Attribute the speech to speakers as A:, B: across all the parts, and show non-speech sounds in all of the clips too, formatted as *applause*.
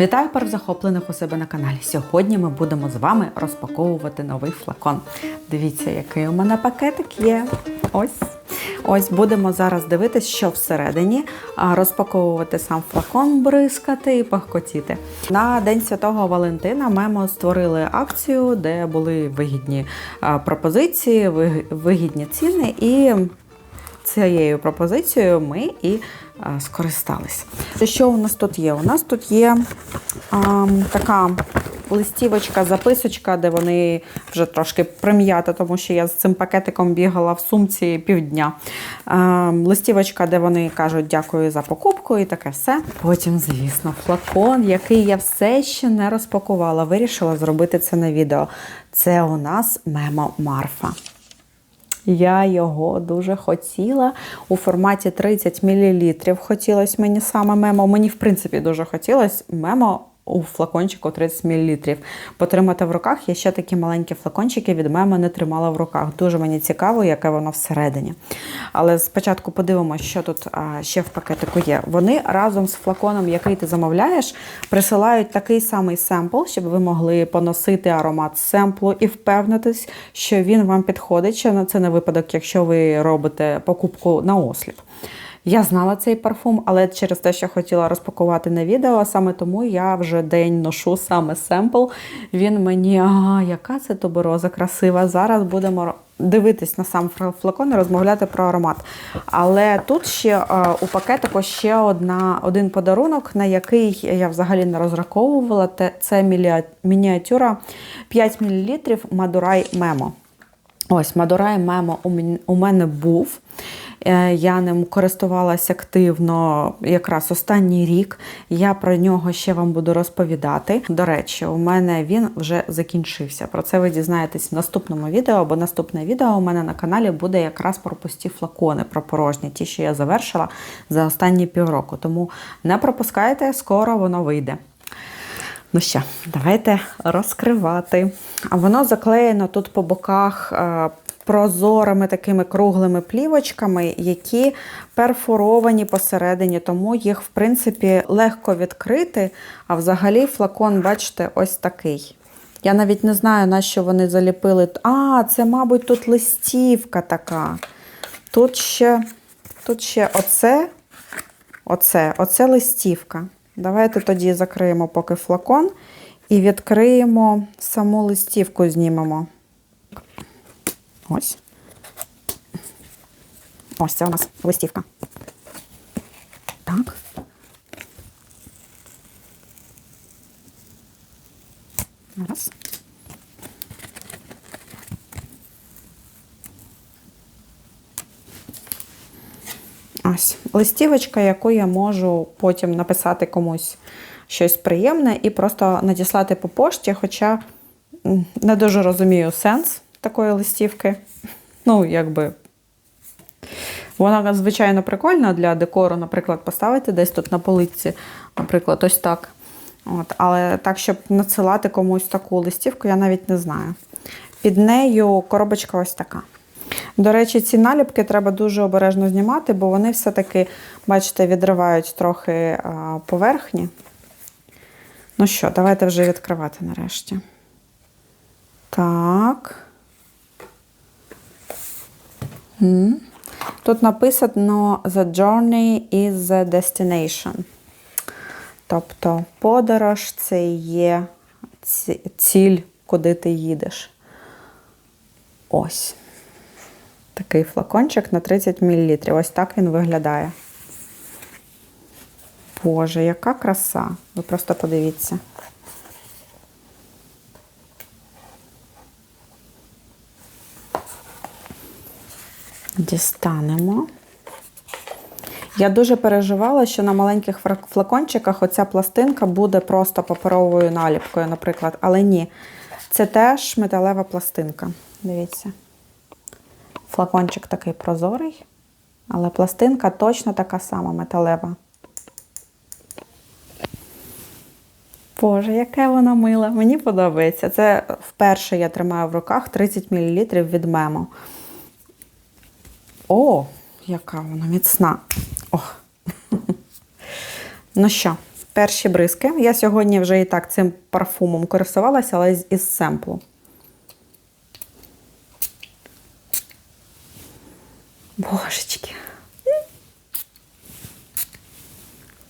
A: Вітаю перезахоплених у себе на каналі. Сьогодні ми будемо з вами розпаковувати новий флакон. Дивіться, який у мене пакетик є. Ось. Ось будемо зараз дивитися, що всередині, розпаковувати сам флакон, бризкати і пахкотіти. На День Святого Валентина Мемо створили акцію, де були вигідні пропозиції, вигідні ціни і цією пропозицією ми і скористались. Що у нас тут є? У нас тут є а, така листівочка, записочка, де вони вже трошки прим'ята, тому що я з цим пакетиком бігала в сумці півдня. А, листівочка, де вони кажуть дякую за покупку і таке все. Потім, звісно, флакон, який я все ще не розпакувала. Вирішила зробити це на відео. Це у нас мемо Марфа. Я його дуже хотіла у форматі 30 мл. Хотілося мені саме мемо. Мені, в принципі, дуже хотілося мемо у флакончику 30 мл. Потримати в руках. Я ще такі маленькі флакончики від мемо не тримала в руках. Дуже мені цікаво, яке воно всередині. Але спочатку подивимося, що тут ще в пакетику є. Вони разом з флаконом, який ти замовляєш, присилають такий самий семпл, щоб ви могли поносити аромат семплу і впевнитись, що він вам підходить. Це на випадок, якщо ви робите покупку на осліп. Я знала цей парфум, але через те, що хотіла розпакувати на відео, саме тому я вже день ношу саме семпл. Він мені, ага, яка це тубероза красива. Зараз будемо дивитись на сам флакон і розмовляти про аромат. Але тут ще е, у пакетику ще одна, один подарунок, на який я взагалі не розраховувала. Це мініатюра 5 мл Мадурай Мемо. Ось Мадурай Мемо у мене був. Е, Я ним користувалася активно якраз останній рік. Я про нього ще вам буду розповідати. До речі, у мене він вже закінчився. Про це ви дізнаєтесь в наступному відео, бо наступне відео у мене на каналі буде якраз про пусті флакони, про порожні, ті, що я завершила за останні півроку. Тому не пропускайте, скоро воно вийде. Ну що, давайте розкривати. А воно заклеєно тут по боках е, прозорими такими круглими плівочками, які перфоровані посередині, тому їх, в принципі, легко відкрити. А взагалі флакон, бачите, ось такий. Я навіть не знаю, на що вони заліпили. А, це, мабуть, тут листівка така. Тут ще, тут ще оце, оце, оце листівка. Давайте тоді закриємо поки флакон і відкриємо саму листівку, знімемо. Ось. Ось це у нас листівка. Так. Раз. Ось листівочка, яку я можу потім написати комусь щось приємне і просто надіслати по пошті, хоча не дуже розумію сенс такої листівки. Ну, якби. Вона, звичайно, прикольна для декору, наприклад, поставити десь тут на полиці, наприклад, ось так. От, але так, щоб надсилати комусь таку листівку, я навіть не знаю. Під нею коробочка ось така. До речі, ці наліпки треба дуже обережно знімати, бо вони все-таки, бачите, відривають трохи поверхні. Ну що, давайте вже відкривати нарешті. Так. М. Тут написано The journey is the destination. Тобто подорож це є ціль, куди ти їдеш. Ось. Такий флакончик на 30 мл. Ось так він виглядає. Боже, яка краса. Ви просто подивіться. Дістанемо. Я дуже переживала, що на маленьких флакончиках оця пластинка буде просто паперовою наліпкою, наприклад. Але ні, це теж металева пластинка. Дивіться. Флакончик такий прозорий, але пластинка точно така сама металева. Боже, яке воно миле. Мені подобається. Це вперше я тримаю в руках 30 мл від мемо. О, яка вона міцна. О. Ну що, перші бризки. Я сьогодні вже і так цим парфумом користувалася, але із семплу. Божечки.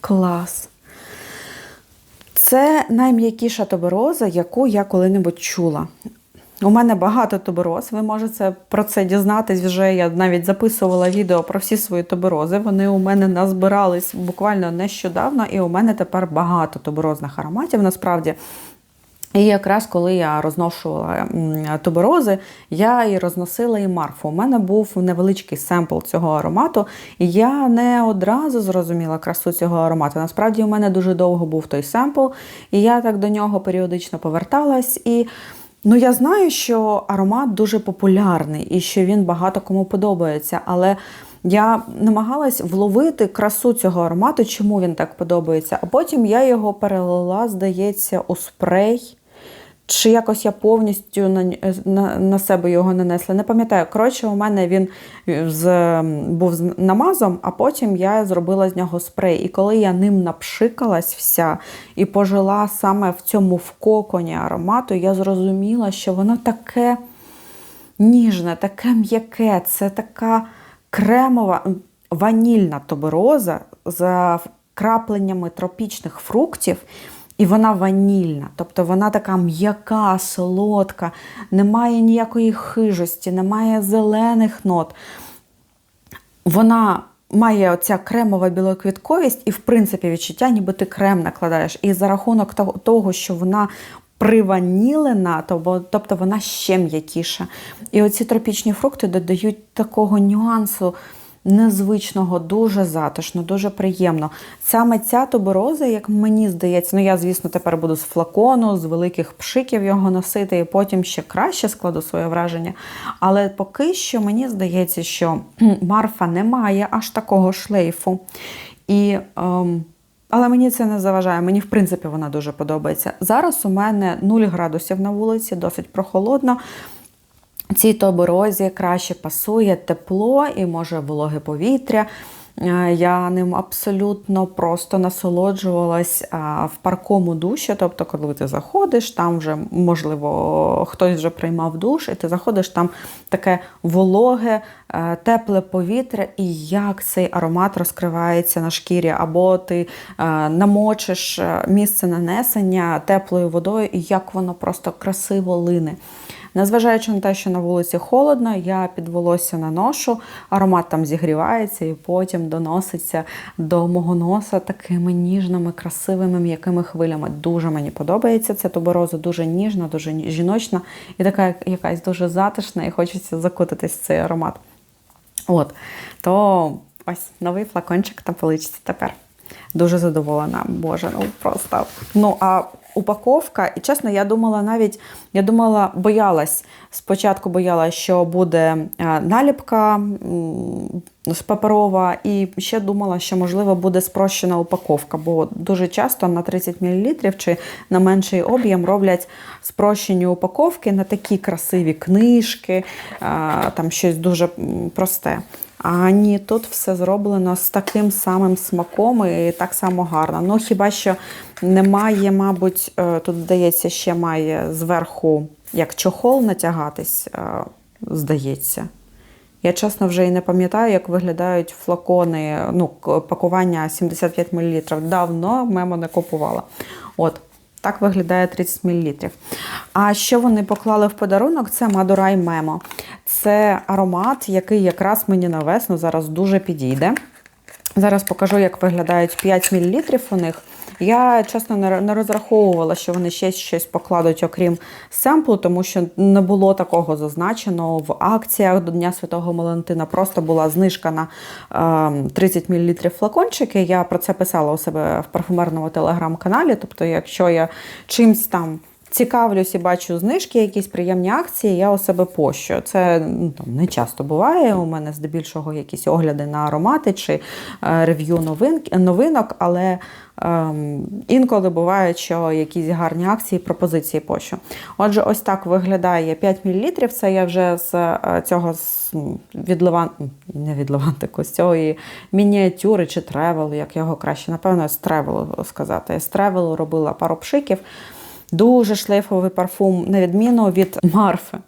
A: Клас. Це найм'якіша тубероза, яку я коли-небудь чула. У мене багато тубероз. Ви можете про це дізнатись вже. Я навіть записувала відео про всі свої туберози. Вони у мене назбирались буквально нещодавно, і у мене тепер багато туберозних ароматів насправді. І якраз коли я розношувала туберози, я і розносила і марфу. У мене був невеличкий семпл цього аромату, і я не одразу зрозуміла красу цього аромату. Насправді, у мене дуже довго був той семпл, і я так до нього періодично поверталась. І ну, я знаю, що аромат дуже популярний і що він багато кому подобається, але. Я намагалась вловити красу цього аромату, чому він так подобається. А потім я його перелила, здається, у спрей. Чи якось я повністю на, на, на себе його нанесла. Не пам'ятаю. Коротше, у мене він з, був з намазом, а потім я зробила з нього спрей. І коли я ним напшикалась вся і пожила саме в цьому в коконі аромату, я зрозуміла, що воно таке ніжне, таке м'яке, це така кремова, ванільна тубероза з крапленнями тропічних фруктів. І вона ванільна, тобто вона така м'яка, солодка, немає ніякої хижості, немає зелених нот. Вона має оця кремова білоквітковість, і, в принципі, відчуття, ніби ти крем накладаєш. І за рахунок того- що вона приванілена, тобто вона ще м'якіша. І оці тропічні фрукти додають такого нюансу незвичного, дуже затишно, дуже приємно. Саме ця тубероза, як мені здається, ну я, звісно, тепер буду з флакону, з великих пшиків його носити, і потім ще краще складу своє враження. Але поки що мені здається, що Марфа не має аж такого шлейфу. І ем, але мені це не заважає. Мені, в принципі, вона дуже подобається. Зараз у мене 0 градусів на вулиці, досить прохолодно. Цій тоберозі краще пасує тепло і може вологе повітря. Е, Я ним абсолютно просто насолоджувалась в паркому душі. Тобто, коли ти заходиш, там вже, можливо, хтось вже приймав душ, і ти заходиш, там таке вологе, е, тепле повітря, і як цей аромат розкривається на шкірі, або ти е, намочиш місце нанесення теплою водою, і як воно просто красиво лине. Незважаючи на те, що на вулиці холодно, я під волосся наношу, аромат там зігрівається і потім доноситься до мого носа такими ніжними, красивими м'якими хвилями. Дуже мені подобається ця тубероза, дуже ніжна, дуже жіночна і така якась дуже затишна, і хочеться закутатись в цей аромат. От, то ось новий флакончик на поличці тепер. Дуже задоволена. Боже, ну просто. Ну, а упаковка, і чесно, я думала навіть, я думала, боялась. Спочатку боялась, що буде е, наліпка паперова, і ще думала, що можливо буде спрощена упаковка, бо дуже часто на 30 мл чи на менший об'єм роблять спрощені упаковки на такі красиві книжки, е, там щось дуже просте. А ні, тут все зроблено з таким самим смаком і так само гарно. Ну, хіба що немає, мабуть, е, тут, здається, ще має зверху як чохол натягатись, е, здається. Я чесно вже і не пам'ятаю, як виглядають флакони, ну, пакування 75 мл. Давно мемо не купувала. От, так виглядає 30 мл. А що вони поклали в подарунок? Це Мадурай Мемо. Це аромат, який якраз мені на весну зараз дуже підійде. Зараз покажу, як виглядають 5 мл у них. Я чесно не розраховувала, що вони ще щось покладуть, окрім семплу, тому що не було такого зазначено в акціях до Дня Святого Валентина. Просто була знижка на е, 30 мл флакончики. Я про це писала у себе в парфумерному телеграм-каналі. Тобто, якщо я чимсь там цікавлюсь і бачу знижки, якісь приємні акції, я у себе пощу. Це ну, не часто буває. У мене здебільшого якісь огляди на аромати чи е, рев'ю новин, новинок, але ем, інколи буває, що якісь гарні акції, пропозиції пощу. Отже, ось так виглядає 5 мл. Це я вже з е, цього з від Леван... з цієї мініатюри чи тревелу, як його краще, напевно, з тревелу сказати. З тревелу робила пару пшиків. Дуже шлейфовий парфум, на відміну від Марфи.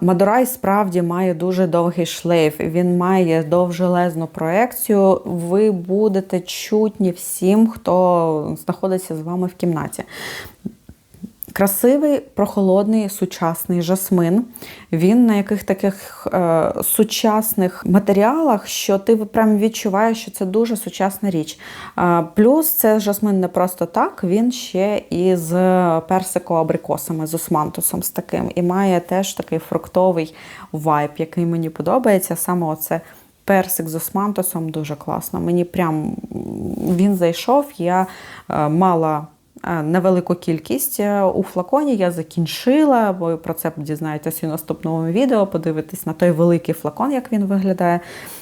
A: Мадурай справді має дуже довгий шлейф, він має довжелезну проекцію. Ви будете чутні всім, хто знаходиться з вами в кімнаті. Красивий, прохолодний, сучасний жасмин. Він на яких таких е, сучасних матеріалах, що ти прям відчуваєш, що це дуже сучасна річ. Е, плюс це жасмин не просто так, він ще і з персико-абрикосами, з османтусом з таким. І має теж такий фруктовий вайб, який мені подобається. Саме оце персик з османтусом дуже класно. Мені прям він зайшов, я е, мала. Е, невелику кількість е, у флаконі я закінчила, бо про це дізнаєтесь у наступному відео, подивитись на той великий флакон, як він виглядає.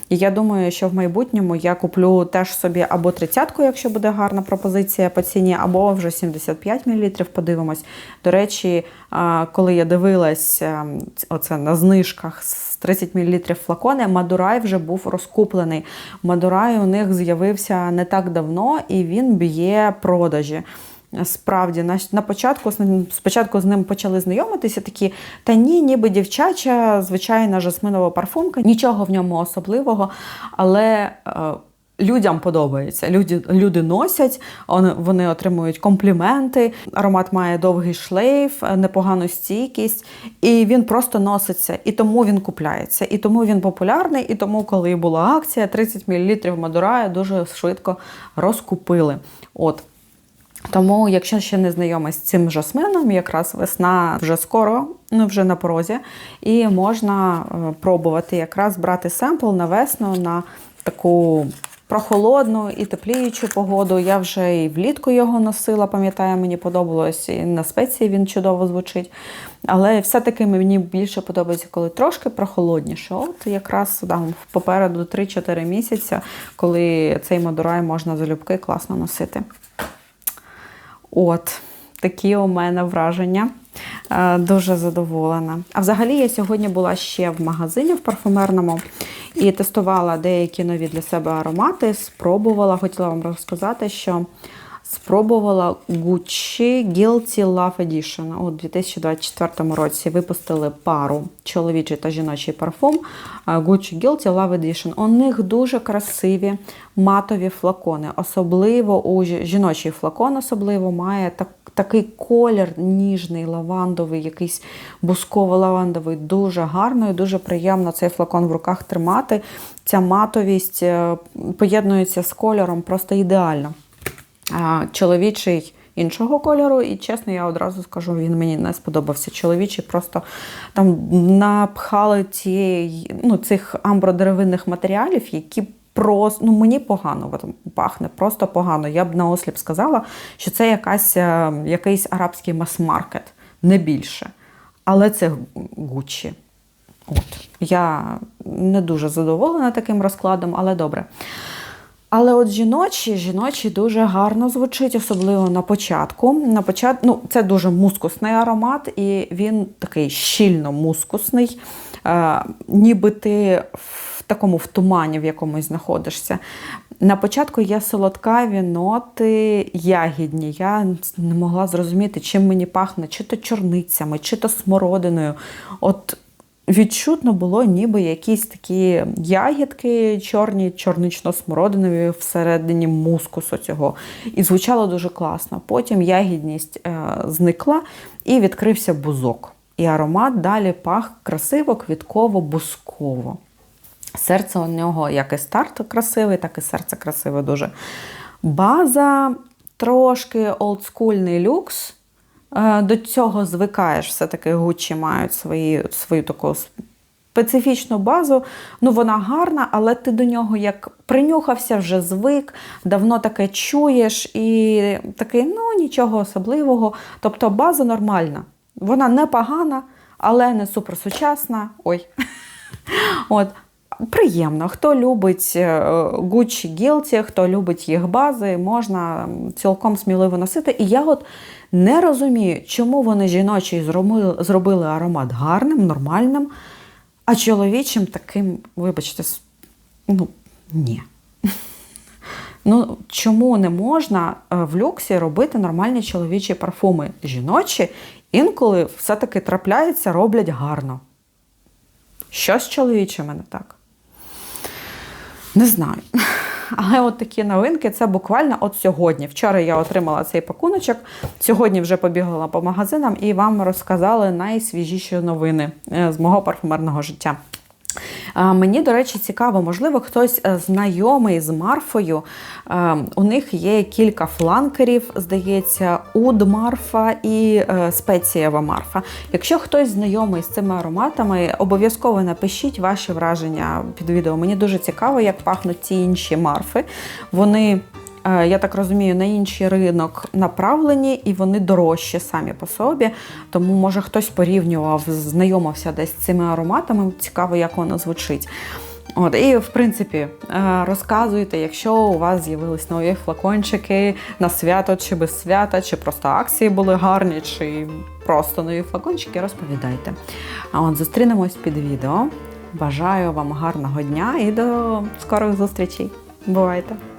A: І я думаю, що в майбутньому я куплю теж собі або 30-ку, якщо буде гарна пропозиція по ціні, або вже 75 мл. Подивимось. До речі, коли я дивилась оце на знижках з 30 мл флакони, Мадурай вже був розкуплений. Мадурай у них з'явився не так давно і він б'є продажі. Справді, на, початку спочатку з ним почали знайомитися, такі, та ні, ніби дівчача, звичайна жасминова парфумка, нічого в ньому особливого, але. Е, Людям подобається. Люди люди носять, вони отримують компліменти. Аромат має довгий шлейф, непогану стійкість, і він просто носиться. І тому він купляється. І тому він популярний. І тому, коли була акція, 30 мл Мадурая дуже швидко розкупили. От. Тому, якщо ще не знайомий з цим жасмином, якраз весна вже скоро, ну вже на порозі, і можна е, пробувати якраз брати семпл на весну на таку прохолодну і тепліючу погоду. Я вже і влітку його носила, пам'ятаю, мені подобалось, і на спеції він чудово звучить. Але все-таки мені більше подобається, коли трошки прохолодніше. От якраз там попереду 3-4 місяці, коли цей модурай можна залюбки класно носити. От, такі у мене враження. Е, дуже задоволена. А взагалі, я сьогодні була ще в магазині в парфумерному і тестувала деякі нові для себе аромати. Спробувала, хотіла вам розказати, що спробувала Gucci Guilty Love Edition. У 2024 році випустили пару чоловічий та жіночий парфум Gucci Guilty Love Edition. У них дуже красиві матові флакони. Особливо у жіночий флакон особливо має так. Такий колір ніжний, лавандовий, якийсь бусково-лавандовий, дуже гарно і дуже приємно цей флакон в руках тримати. Ця матовість е, поєднується з кольором просто ідеально чоловічий іншого кольору, і чесно, я одразу скажу, він мені не сподобався. Чоловічий просто там напхали цієї, ну, цих амбродеревинних матеріалів, які просто ну мені погано пахне, просто погано. Я б наосліп сказала, що це якась, е, якийсь арабський мас-маркет, не більше. Але це Гуччі. От. Я не дуже задоволена таким розкладом, але добре. Але от жіночі, жіночі дуже гарно звучить, особливо на початку. На почат... ну, Це дуже мускусний аромат, і він такий щільно мускусний, е, ніби ти в такому в тумані в якомусь знаходишся. На початку є солодкаві ноти ягідні. Я не могла зрозуміти, чим мені пахне, чи то чорницями, чи то смородиною. От Відчутно було, ніби якісь такі ягідки чорні, чорнично-смородинові всередині мускусу цього. І звучало дуже класно. Потім ягідність е, зникла і відкрився бузок. І аромат далі пах красиво, квітково, бузково. Серце у нього як і старт красивий, так і серце красиве дуже. База трошки олдскульний люкс. Е, до цього звикаєш, все-таки Гуччі мають свої, свою таку специфічну базу. Ну, вона гарна, але ти до нього як принюхався, вже звик, давно таке чуєш, і такий, ну, нічого особливого. Тобто база нормальна. Вона не погана, але не суперсучасна. Ой. *laughs* От. Приємно, хто любить е, Gucci Guilty, хто любить їх бази, можна цілком сміливо носити. І я от не розумію, чому вони жіночий зробили, зробили аромат гарним, нормальним, а чоловічим таким, вибачте, ну ні. *laughs* Ну, чому не можна е, в люксі робити нормальні чоловічі парфуми? Жіночі інколи все-таки трапляється, роблять гарно. Що з чоловічими не так? Не знаю. *laughs* Але от такі новинки це буквально от сьогодні. Вчора я отримала цей пакуночок. Сьогодні вже побігала по магазинам і вам розказали найсвіжіші новини е, з мого парфумерного життя. Мені, до речі, цікаво, можливо, хтось е, знайомий з Марфою. Е, У них є кілька фланкерів, здається, уд Марфа і е, спецієва Марфа. Якщо хтось знайомий з цими ароматами, обов'язково напишіть ваші враження під відео. Мені дуже цікаво, як пахнуть ці інші марфи. Вони. Е, Я так розумію, на інший ринок направлені і вони дорожчі самі по собі. Тому, може, хтось порівнював, знайомився десь з цими ароматами. Цікаво, як воно звучить. От, і в принципі, е, розказуйте, якщо у вас з'явились нові флакончики на свято чи без свята, чи просто акції були гарні, чи просто нові флакончики, розповідайте. А от зустрінемось під відео. Бажаю вам гарного дня і до скорих зустрічей. Бувайте!